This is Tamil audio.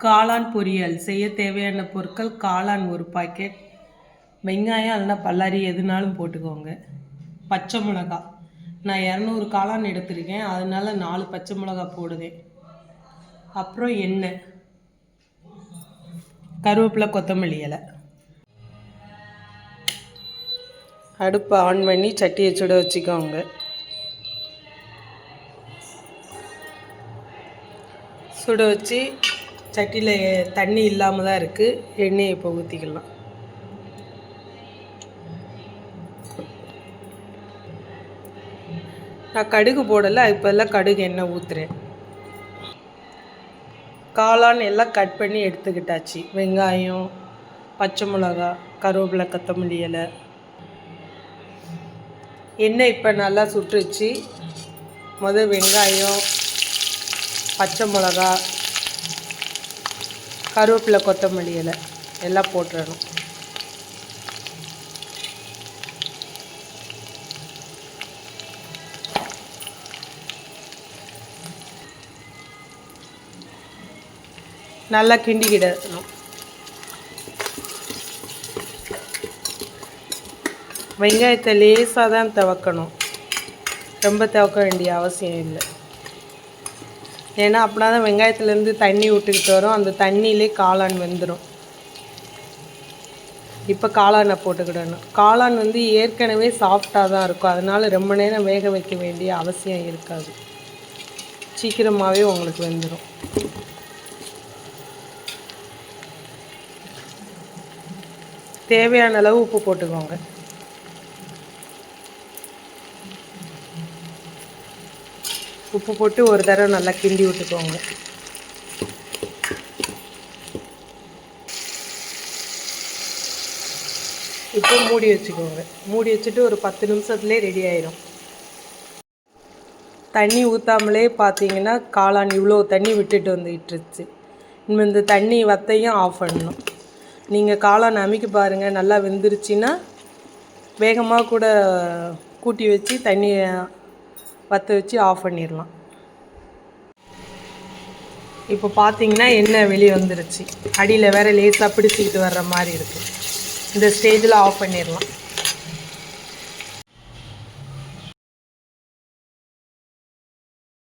காளான் பொரியல். செய்ய தேவையான பொருட்கள் காளான் ஒரு பாக்கெட் வெங்காயம் இல்லைன்னா பல்லாரி எதுனாலும் போட்டுக்கோங்க. பச்சை மிளகா. நான் இரநூறு காளான் எடுத்திருக்கேன். அதனால நாலு பச்சை மிளகா போடுவேன். அப்புறம் எண்ணெய். கருவேப்பிலை கொத்தமல்லி இலை. அடுப்பை ஆன் பண்ணி சட்டியை சுட வச்சுக்கோங்க. சுட வச்சு சட்டியில் தண்ணி இல்லாமல் தான் இருக்குது எண்ணெயை இப்போ ஊற்றிக்கலாம் நான் கடுகு போடலை இப்போல்லாம் கடுகு எண்ணெய் ஊற்றுறேன் காளான் எல்லாம் கட் பண்ணி எடுத்துக்கிட்டாச்சு. வெங்காயம் பச்சை மிளகா கருவேப்பிலை கொத்தமல்லி இலை. எண்ணெய் இப்போ நல்லா சுட்டுருச்சு. முதல் வெங்காயம் பச்சை மிளகா கருவேப்பிலை கொத்தமல்லி இலை எல்லாம் போட்டுறணும். நல்லா கிண்டிக்கிடணும். வெங்காயத்தை லேசாக தான் துவக்கணும். ரொம்ப துவக்க வேண்டிய அவசியம் இல்லை. ஏன்னா அப்படின்னா தான் வெங்காயத்துலேருந்து தண்ணி விட்டுக்கிட்டு வரும். அந்த தண்ணியிலே காளான் வெந்துடும் இப்போ காளானை போட்டுக்கிடணும். காளான் வந்து ஏற்கனவே சாஃப்டாக தான் இருக்கும். அதனால் ரொம்ப நேரம் வேக வைக்க வேண்டிய அவசியம் இருக்காது. சீக்கிரமாகவே உங்களுக்கு வெந்துடும் தேவையான அளவு உப்பு போட்டுக்கோங்க. உப்பு போட்டு ஒரு தடவை நல்லா கிண்டி விட்டுக்கோங்க. இப்போ மூடி வச்சுக்கோங்க. மூடி வச்சுட்டு ஒரு பத்து நிமிஷத்துலேயே ரெடி ஆயிடும் தண்ணி ஊற்றாமலே பார்த்தீங்கன்னா காளான் இவ்வளோ தண்ணி விட்டுட்டு வந்துக்கிட்டுருச்சு இனிமேல் இந்த தண்ணி வத்தையும் ஆஃப் பண்ணணும். நீங்கள் காளான் அமைக்க பாருங்கள் நல்லா வெந்துருச்சுன்னா வேகமாக கூட கூட்டி வச்சு தண்ணியை பற்ற வச்சு ஆஃப் பண்ணிடலாம். இப்போ பார்த்தீங்கன்னா எண்ணெய் வெளியே வந்துருச்சு? அடியில் வேறு லேசாக பிடிச்சிக்கிட்டு வர்ற மாதிரி இருக்குது இந்த ஸ்டேஜில் ஆஃப் பண்ணிடலாம்.